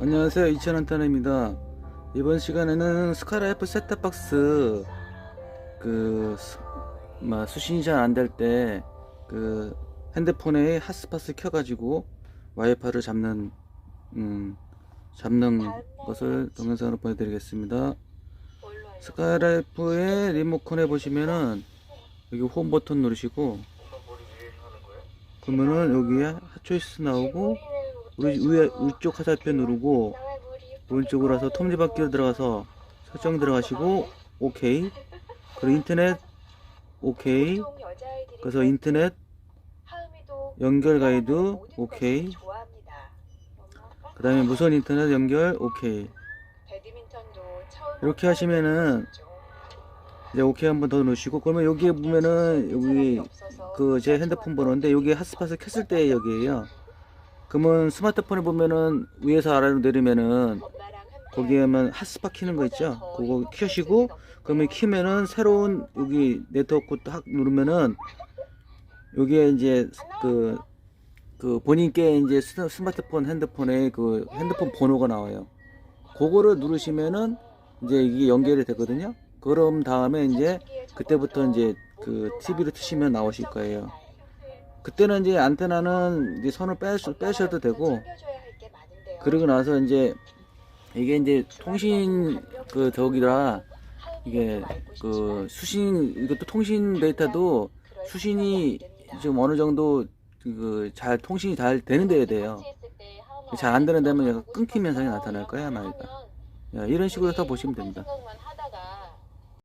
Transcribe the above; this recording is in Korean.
안녕하세요 이천원탄입니다. 이번 시간에는 스카라이프 셋탑박스 그 수, 막 수신이 잘안될 때 그 핸드폰에 핫스팟을 켜가지고 와이파이를 잡는 음, 잡는 것을 동영상으로 보여드리겠습니다. 스카라이프의 리모컨에 보시면은 여기 홈 버튼 누르시고 그러면은 여기에 핫초이스 나오고 우리 위에 위쪽 화살표 누르고 오른쪽으로 와서 톱니바퀴로 들어가서 설정 들어가시고 오케이. 그리고 인터넷 오케이. 그래서 인터넷 연결 가이드 오케이. 그 다음에 무선 인터넷 연결 오케이. 이렇게 하시면은 이제 오케이 한번더 누르시고 그러면 여기에 보면은 여기 그 제 핸드폰 번호인데 여기 핫스팟을 켰을 때 여기에요 그러면 스마트폰에 보면은 위에서 아래로 내리면은 거기에만 핫스팟 키는 거 있죠? 그거 켜시고 그러면 키면은 새로운 여기 네트워크 딱 누르면은 여기에 이제 그, 그 본인께 이제 스- 스마트폰 핸드폰에 그 핸드폰 번호가 나와요. 그거를 누르시면은 이제 이게 연결이 되거든요. 그럼 다음에 이제 그때부터 이제 그 TV를 트시면 나오실 거예요 그때는 이제 안테나는 이제 선을 빼, 빼셔도 되고 그러고 나서 이제 이게 이제 통신 그 저기라 이게 그 수신 이것도 통신 데이터도 수신이 지금 어느 정도 그 잘 통신이 잘 되는 데야 돼요. 잘 안 되는 데면 얘가 끊김 현상이 나타날 거야 아마 이런 식으로 다 보시면 됩니다.